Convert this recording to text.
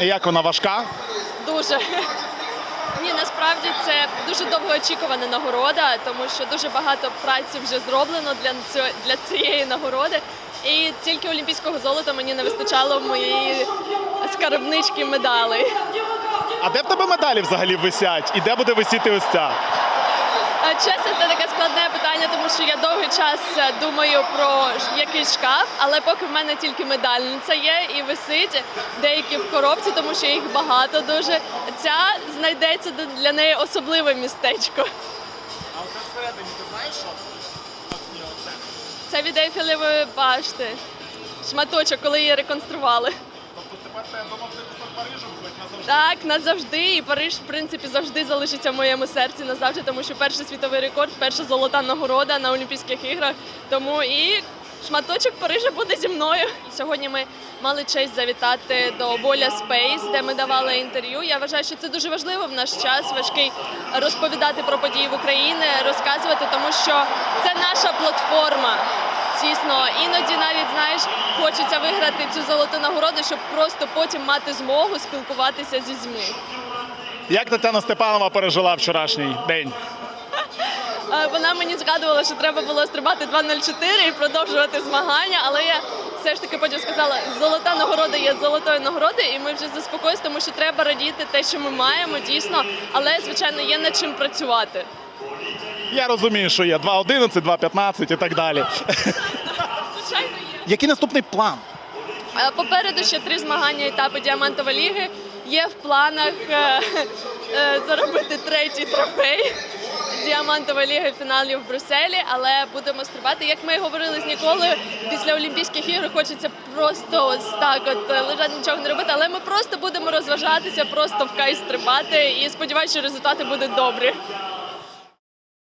І як вона важка? Дуже. Ні, насправді це дуже довгоочікувана нагорода, тому що дуже багато праці вже зроблено для цього для цієї нагороди. І тільки олімпійського золота мені не вистачало в моєї скарбнички медалей. А де в тебе медалі взагалі висять? І де буде висіти ось ця? Чесно, це таке складне питання, тому що я довгий час е, думаю про якийсь шкаф, але поки в мене тільки медальниця є і висить деякі в коробці, тому що їх багато дуже. Ця знайдеться для неї особливе містечко. А оце всередині, ти знаєш що? Це від Ейфелевої башти. Шматочок, коли її реконстрували. Тепер ти кусок Парижу хоч назавжди. Так, назавжди. І Париж, в принципі, завжди залишиться в моєму серці назавжди, тому що перший світовий рекорд, перша золота нагорода на Олімпійських іграх. Тому і шматочок Парижа буде зі мною. Сьогодні ми мали честь завітати до Воля Space, де ми давали інтерв'ю. Я вважаю, що це дуже важливо в наш час важкий розповідати про події в Україні, розказувати, тому що це наша платформа. Дійсно, іноді навіть знаєш, хочеться виграти цю золоту нагороду, щоб просто потім мати змогу спілкуватися зі ЗМІ. Як Тетяна Степанова пережила вчорашній день? Е, Вона мені згадувала, що треба було стрибати 2.04 і продовжувати змагання, але я все ж таки потім сказала, золота нагорода є золотою нагородою, і ми вже заспокоїлися, тому що треба радіти те, що ми маємо, дійсно, але звичайно є над чим працювати. Я розумію, що є 2.11, 2.15 і так далі. Який наступний план? Е, Попереду ще три змагання етапу Діамантової ліги. Є в планах е, е, заробити третій трофей Діамантової ліги в фіналі в Брюсселі, але будемо стрибати. Як ми говорили з Ніколою, після Олімпійських ігор хочеться просто ось так от е, лежати, нічого не робити, але ми просто будемо розважатися, просто в кайф стрибати і сподіваюся, що результати будуть добрі.